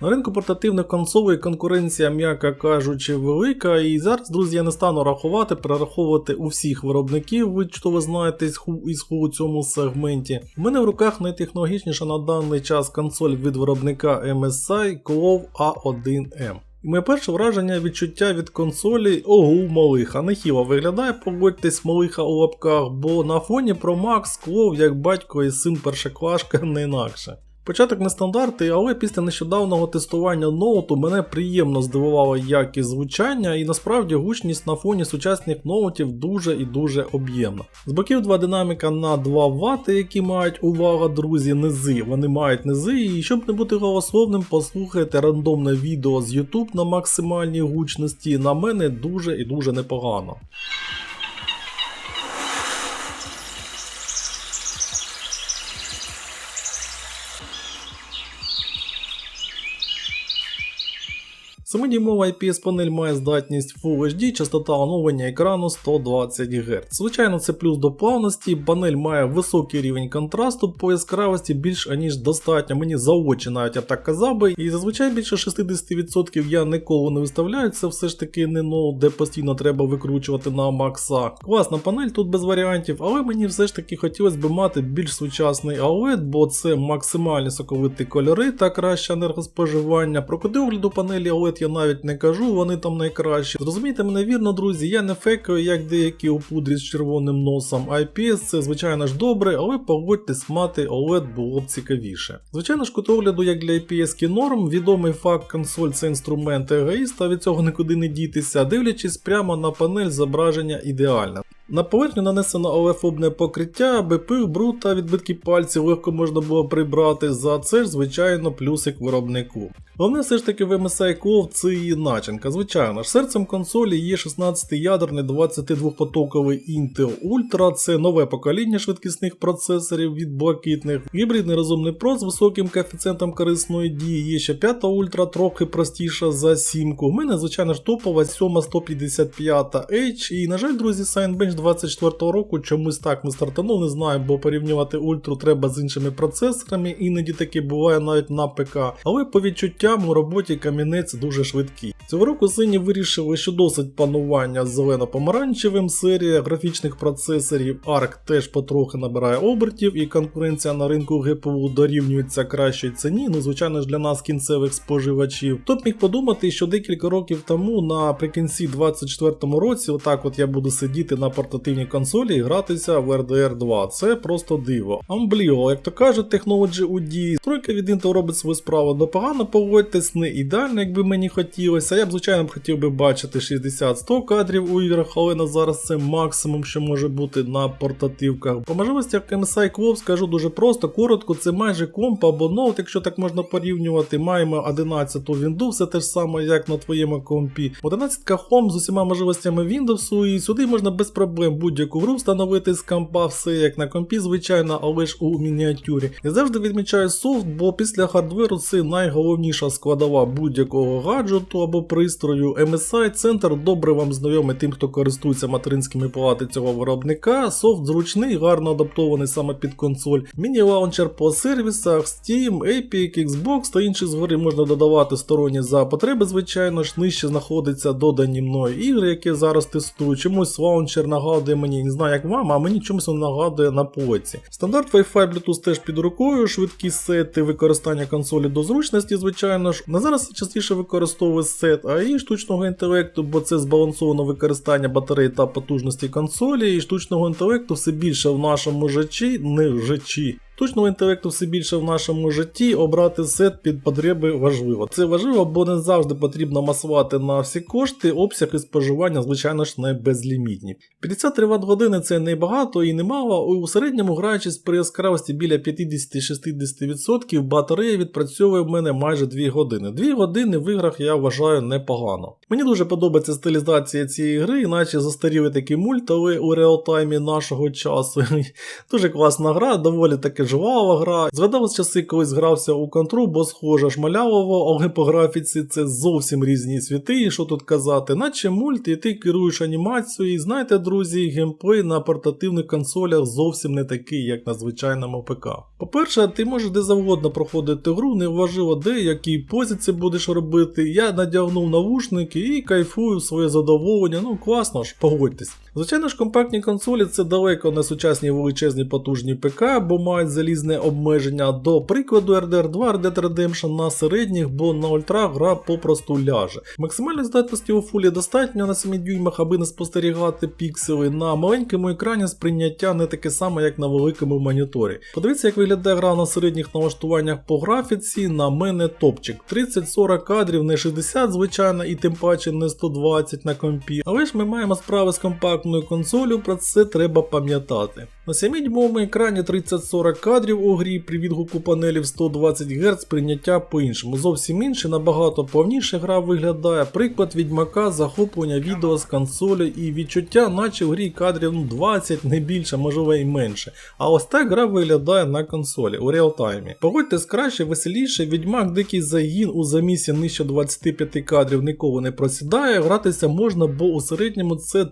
На ринку портативних консолей конкуренція, м'яко кажучи, велика, і зараз, друзі, я не стану рахувати, перераховувати у всіх виробників, ви що ви знаєте із ху у цьому сегменті. У мене в руках найтехнологічніша на даний час консоль від виробника MSI Clove A1M. І моє перше враження відчуття від консолі ого малиха. Нехіло виглядає, погодьтесь, малиха у лапках, бо на фоні Pro Max Clove як батько і син першоклашка не інакше. Початок нестандартний, але після нещодавнього тестування ноуту мене приємно здивувала якість звучання, і насправді гучність на фоні сучасних ноутів дуже і дуже об'ємна. З боків два динаміка на 2 Вт, які мають увага, друзі, низи. Вони мають низи, і щоб не бути голословним, послухайте рандомне відео з YouTube на максимальній гучності. На мене дуже і дуже непогано. Семидюймова IPS панель має здатність Full HD, частота оновлення екрану 120 Гц. Звичайно, це плюс до плавності, панель має високий рівень контрасту по яскравості більш аніж достатньо. Мені за очі навіть я так казав би. І зазвичай більше 60% я ніколи не виставляю. Це все ж таки не ноут, де постійно треба викручувати на макса. Класна панель тут без варіантів, але мені все ж таки хотілося б мати більш сучасний OLED, бо це максимальні соковиті кольори та краще енергоспоживання. Про коди огляду панелі OLED я навіть не кажу, вони там найкращі. Зрозумійте мене вірно, друзі, я не фейкаю, як деякі у пудрі з червоним носом. IPS це звичайно ж добре, але погодьтесь, мати OLED було б цікавіше. Звичайно ж, кутогляду, як для IPS норм, відомий факт консоль це інструмент егоїста, від цього нікуди не дітися, дивлячись прямо на панель зображення ідеальне. На поверхню нанесено олефобне покриття, аби пил, бруд та відбитки пальців легко можна було прибрати. За це ж, звичайно, плюсик виробнику. Головне все ж таки в MSI Clove це її начинка. Звичайно ж, серцем консолі є 16-ядерний 22-потоковий Intel Ultra, це нове покоління швидкісних процесорів від блакитних, гібридний розумний прос з високим коефіцієнтом корисної дії, є ще 5 Ultra, трохи простіша за 7. У мене, звичайно ж, топова 7 155H, і, на жаль, друзі, Signbench 24 року чомусь так не стартанув, не знаю, бо порівнювати ультру треба з іншими процесорами, іноді таке буває навіть на ПК. Але по відчуттям у роботі камінець дуже швидкий. Цього року сині вирішили, що досить панування з зелено-помаранчевим. Серія графічних процесорів ARC теж потрохи набирає обертів, і конкуренція на ринку ГПУ дорівнюється кращій ціні. Ну, звичайно ж, для нас кінцевих споживачів. Хто міг подумати, що декілька років тому, наприкінці 24-му році, отак от я буду сидіти на портативній консолі і гратися в RDR 2. Це просто диво. Unbelievable, як то кажуть, Technology UD. Стройка від Intel робить свою справу непогано, погодьтесь, не ідеально, якби мені хотілося. Я б, звичайно, б хотів би бачити 60-100 кадрів у іграх, але на зараз це максимум, що може бути на портативках. По можливостях MSI Clove скажу дуже просто, коротко, це майже комп або ноут, якщо так можна порівнювати. Маємо 11 Windows, все те ж саме, як на твоєму компі. 11 Home з усіма можливостями Windows, і сюди можна без проблем будь-яку гру встановити з компа, все як на компі, звичайно, але ж у мініатюрі. Я завжди відмічаю софт, бо після хардверу це найголовніша складова будь-якого гаджету або пристрою. MSI центр добре вам знайомий тим, хто користується материнськими плати цього виробника. Софт зручний, гарно адаптований саме під консоль. Міні-лаунчер по сервісах, Steam, Epic, Xbox та інші згори можна додавати сторонні за потреби, звичайно ж, нижче знаходиться додані мною ігри, які зараз тестую. Чомусь лаунчер нагадує мені, не знаю як вам, а мені чомусь воно нагадує на полиці. Стандарт Wi-Fi Bluetooth теж під рукою, швидкі сети, використання консолі до зручності, звичайно ж. На зараз частіше використовую сет AI штучного інтелекту, бо це збалансовано використання батареї та потужності консолі, і штучного інтелекту все більше в нашому житті, не в житті. Штучного інтелекту все більше в нашому житті обрати сет під потреби важливо. Це важливо, бо не завжди потрібно масувати на всі кошти, обсяги споживання, звичайно ж, не безлімітні. 53 Вт години це не багато і немало. У середньому граючись при яскравості біля 50-60%, батарея відпрацьовує в мене майже 2 години. 2 години в іграх я вважаю непогано. Мені дуже подобається стилізація цієї гри, іначе застаріли такий мульт, але у реалтаймі нашого часу. Дуже класна гра, доволі таки жвава гра. Згадалось часи, колись грався у контру, бо схоже ж малявово, але по графіці це зовсім різні світи, і що тут казати, наче мульт, і ти керуєш анімацією, і знаєте, друзі, геймплей на портативних консолях зовсім не такий, як на звичайному ПК. По-перше, ти можеш де завгодно проходити гру, неважливо де, які позиції будеш робити. Я надягнув навушники і кайфую своє задоволення. Ну класно ж, погодьтесь. Звичайно ж, компактні консолі це далеко не сучасні величезні потужні ПК, бо мають залізне обмеження. До прикладу RDR 2 Red Dead Redemption на середніх, бо на ультра гра попросту ляже. Максимальної здатності у фулі достатньо на 7 дюймах, аби не спостерігати піксели. На маленькому екрані сприйняття не таке саме, як на великому моніторі. Подивіться, як виглядає гра на середніх налаштуваннях по графіці. На мене топчик. 30-40 кадрів, не 60, звичайно, і тим паче не 120 на компі. Але ж ми маємо справи з компактною консолью, про це треба пам'ятати. На 7-дюймовому екрані 30-40 кадрів у грі при відгуку панелі в 120 Гц прийняття по-іншому. Зовсім інше, набагато повніше гра виглядає. Приклад відьмака, захоплення відео з консолі і відчуття, наче в грі кадрів ну, 20, не більше, можливо і менше. А ось так гра виглядає на консолі у реалтаймі. Погодьтесь краще, веселіше, відьмак дикий загін у замісі нижче 25 кадрів ніколи не просідає. Гратися можна, бо у середньому це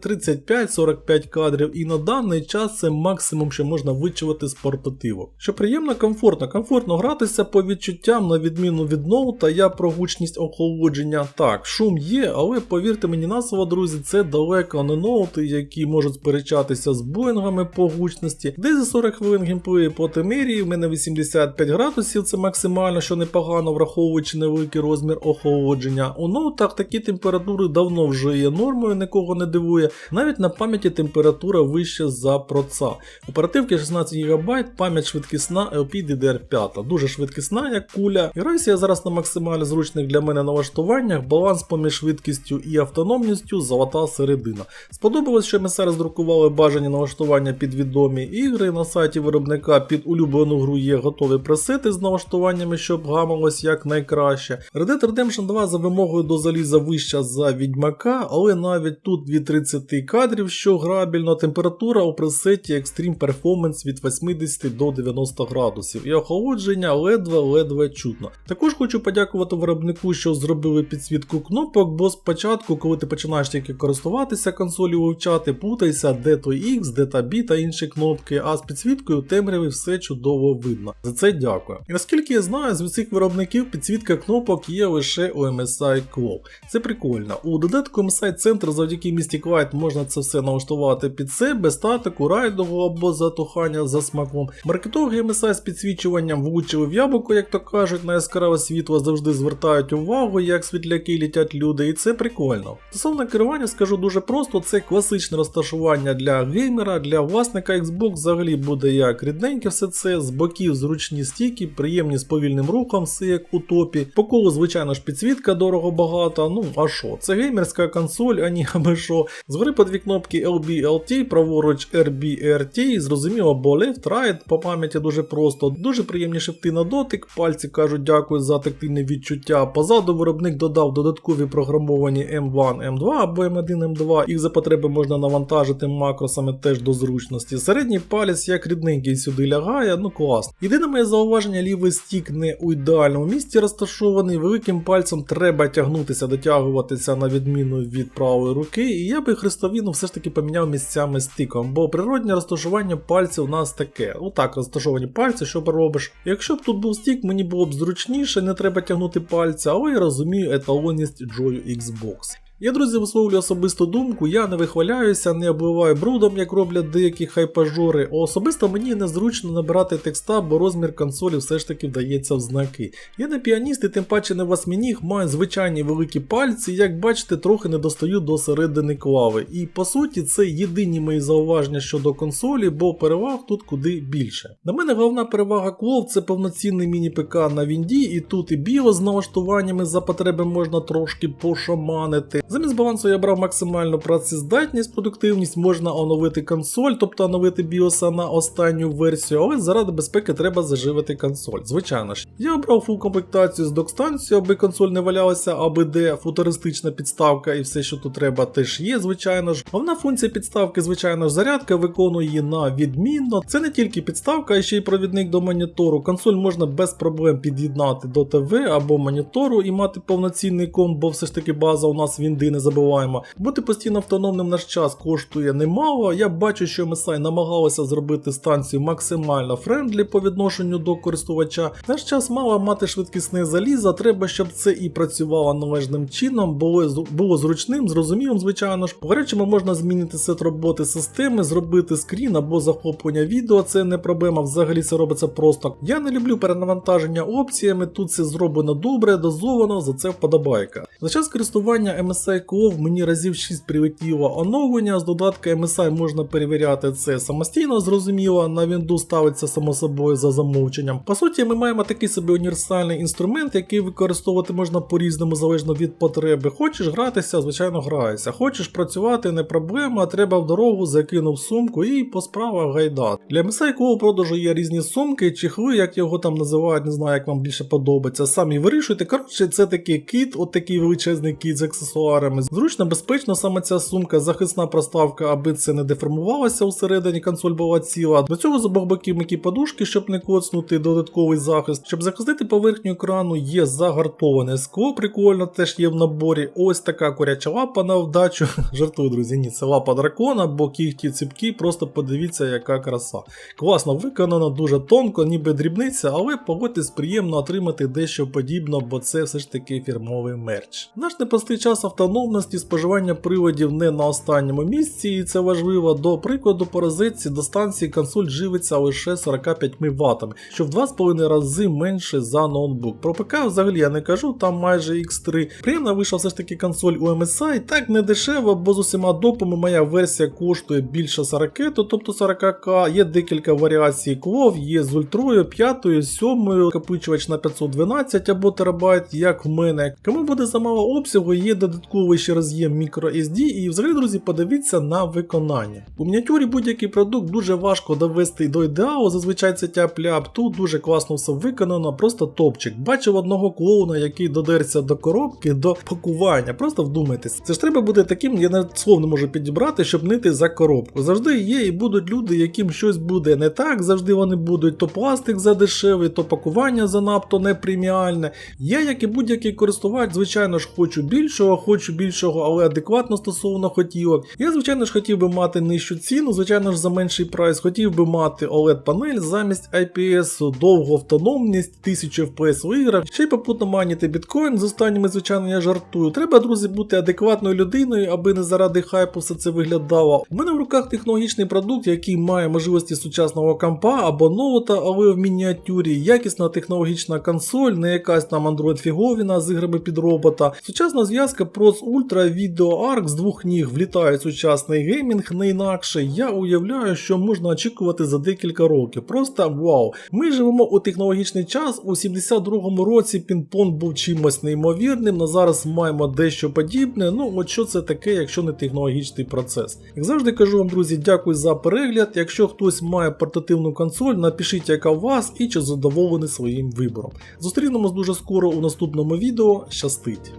35-45 кадрів, і на даний час це максимум, що можна вичувати з портативу. Що приємно, комфортно, комфортно гратися по відчуттям, на відміну від ноута, я про гучність охолодження. Так, шум є, але повірте мені на слово, друзі, це далеко не ноути, які можуть сперечатися з боїнгами по гучності. Десь за 40 хвилин геймплею по темерії, в мене 85 градусів, це максимально, що непогано, враховуючи невеликий розмір охолодження. У ноутах такі температури давно вже є нормою, нікого не дивує. Навіть на пам'яті температура вища за проца. Оперативки 16 ГБ, пам'ять швидкісна LPDDR5, дуже швидкісна, як куля. Граюся я зараз на максимально зручних для мене налаштуваннях, баланс поміж швидкістю і автономністю, золота середина. Сподобалось, що ми зараз друкували бажані налаштування під відомі ігри. На сайті виробника під улюблену гру є готові пресети з налаштуваннями, щоб гамалось як найкраще. Red Dead Redemption 2 за вимогою до заліза вища за відьмака, але навіть тут від 30 кадрів, що грабільно, температура у пресеті Extreme Performance від 80 до 90 градусів, і охолодження ледве-ледве чутно. Також хочу подякувати виробнику, що зробили підсвітку кнопок, бо спочатку, коли ти починаєш тільки користуватися консолью вивчати, путайся, де той X, де та B та інші кнопки, а з підсвіткою темряві все чудово видно. За це дякую. І наскільки я знаю, з усіх виробників підсвітка кнопок є лише у MSI Claw. Це прикольно. У додатку MSI Center завдяки Mystic Light можна це все налаштувати під себе, статику, райдову або затухання за смаком. Маркетологи MSI з підсвічуванням влучили в яблуко, як то кажуть, на яскраве світло завжди звертають увагу, як світляки літять люди, і це прикольно. Стосовно керування, скажу дуже просто, це класичне розташування для геймера, для власника Xbox взагалі буде як рідненьке все це, з боків зручні стійки, приємні з повільним рухом, все як у топі. По колу, звичайно ж, підсвітка дорого багато. Ну а що? Це геймерська консоль, а ні аби що. Згори по дві кнопки LB LT, праворуч RB RT, зрозуміло, бо left, right, по пам'яті дуже просто, дуже приємні шифти на дотик, пальці кажуть дякую за тактильне відчуття. Позаду виробник додав додаткові програмовані M1, M2 або M1, M2, їх за потреби можна навантажити макросами теж до зручності. Середній палець як рідненький сюди лягає, ну класно. Єдине моє зауваження, лівий стік не у ідеальному місці розташований, великим пальцем треба тягнутися, дотягуватися на відміну від правої руки, і я би хрестовіну все ж таки поміняв місцями стиком, бо природнє розташування пальців у нас таке. Отак розташовані пальці, що робиш. Якщо б тут був стік, мені було б зручніше, не треба тягнути пальця, але я розумію еталонність Joy Xbox. Я, друзі, висловлюю особисту думку, я не вихваляюся, не обливаю брудом, як роблять деякі хайпажори. Особисто мені незручно набирати текста, бо розмір консолі все ж таки вдається в знаки. Я не піаніст і тим паче не восьмініг, маю звичайні великі пальці, як бачите, трохи не достаю до середини клави. І по суті, це єдині мої зауваження щодо консолі, бо переваг тут куди більше. На мене головна перевага клов це повноцінний міні-ПК на Вінді, і тут і біо з налаштуваннями за потреби можна трошки пошаманити. Замість балансу я брав максимальну працездатність, продуктивність, можна оновити консоль, тобто оновити біоса на останню версію, але заради безпеки треба заживити консоль. Звичайно ж. Я обрав фул комплектацію з док-станцією, аби консоль не валялася, аби де футуристична підставка і все, що тут треба, теж є, звичайно ж. Головна функція підставки, звичайно ж, зарядка виконує її на відмінно. Це не тільки підставка, а ще й провідник до монітору. Консоль можна без проблем під'єднати до ТВ або монітору і мати повноцінний комп, бо все ж таки база у нас вінди не забуваємо. Бути постійно автономним наш час коштує немало. Я бачу, що MSI намагалася зробити станцію максимально френдлі по відношенню до користувача. Наш час мало мати швидкісне залізо, треба, щоб це і працювало належним чином, було, було зручним, зрозумілим, звичайно ж. По гарячому можна змінити сет роботи системи, зробити скрін або захоплення відео, це не проблема, взагалі це робиться просто. Я не люблю перенавантаження опціями, тут це зроблено добре, дозовано, за це вподобайка. За час користування MSI Cove мені разів 6 прилетіло оновлення, з додатка MSI можна перевіряти це самостійно, зрозуміло, на Windows ставиться само собою за замовченням. По суті, ми маємо такий собі універсальний інструмент, який використовувати можна по-різному залежно від потреби. Хочеш гратися, звичайно, граєшся. Хочеш працювати, не проблема, треба в дорогу, закинув сумку і по справах гайда. Для MSI Cove продажу є різні сумки, чехли, як його там називають, не знаю, як вам більше подобається. Самі вирішуйте. Коротше, це такий кіт, от такий величезний кіт з аксесуарами. Зручно, безпечно, саме ця сумка, захисна проставка, аби це не деформувалося усередині, консоль була ціла. До цього з обох боків м'які подушки, щоб не коцнути, додатковий захист. Щоб захистити поверхню екрану, є загартоване скло, прикольно, теж є в наборі. Ось така куряча лапа на вдачу. Жартую, друзі, ні, це лапа дракона, бо кігті ціпкі, просто подивіться, яка краса. Класно виконано, дуже тонко, ніби дрібниця, але погодьтесь, приємно отримати дещо подібне, бо це все ж таки фірмовий мерч. Наш непростий час автономності, споживання приладів не на останньому місці, і це важливо. До прикладу, по розетці до станції консоль живиться лише 45 Вт, що в 2,5 рази менше за ноутбук. Про ПК взагалі я не кажу, там майже X3. Приємно вийшла все ж таки консоль у MSI, так не дешево, бо з усіма допами моя версія коштує більше 40, тобто 40к. Є декілька варіацій клов, є з ультрою, 5, 7, копичувач на 512 або терабайт, як в мене. Кому буде замало обсягу, є додатковий ще microSD і взагалі, друзі, подивіться на виконання. У мініатюрі будь-який продукт дуже важко довести до ідеалу, зазвичай це тяп-ляп, тут дуже класно все виконано, просто топчик. Бачив одного клоуна, який додерся до коробки, до пакування. Просто вдумайтесь. Це ж треба буде таким, я навіть слов не можу підібрати, щоб нити за коробку. Завжди є і будуть люди, яким щось буде не так, завжди вони будуть то пластик за дешевий, то пакування занадто не преміальне. Я, як і будь-який користувач, звичайно ж хочу більшого, хочу більшого, але адекватно стосовно хотілок. Я, звичайно ж, хотів би мати нижчу ціну, звичайно ж, за менший прайс, хотів би мати OLED панель замість IPS, довгу автономність, 1000 FPS у іграх, ще й попутно маніти біткоін. З останніми, звичайно, я жартую. Треба, друзі, бути адекватною людиною, аби не заради хайпу все це виглядало. У мене в руках технологічний продукт, який має можливості сучасного компа або ноута, але в мініатюрі, якісна технологічна консоль, не якась там Android фіговіна з іграми під робота. Сучасна зв'язка Pros Ultra Video Arc з двох ніг влітає сучасний геймінг, не інакше. Я уявляю, що можна очікувати за декілька років. Просто вау. Ми живемо у технологічний час. У 72-му році пінг-понг був чимось неймовірним. На зараз маємо дещо подібне. Ну, от що це таке, якщо не технологічний процес. Як завжди кажу вам, друзі, дякую за перегляд. Якщо хтось має портативну консоль, напишіть, яка у вас і чи задоволений своїм вибором. Зустрінемось дуже скоро у наступному відео. Щастить!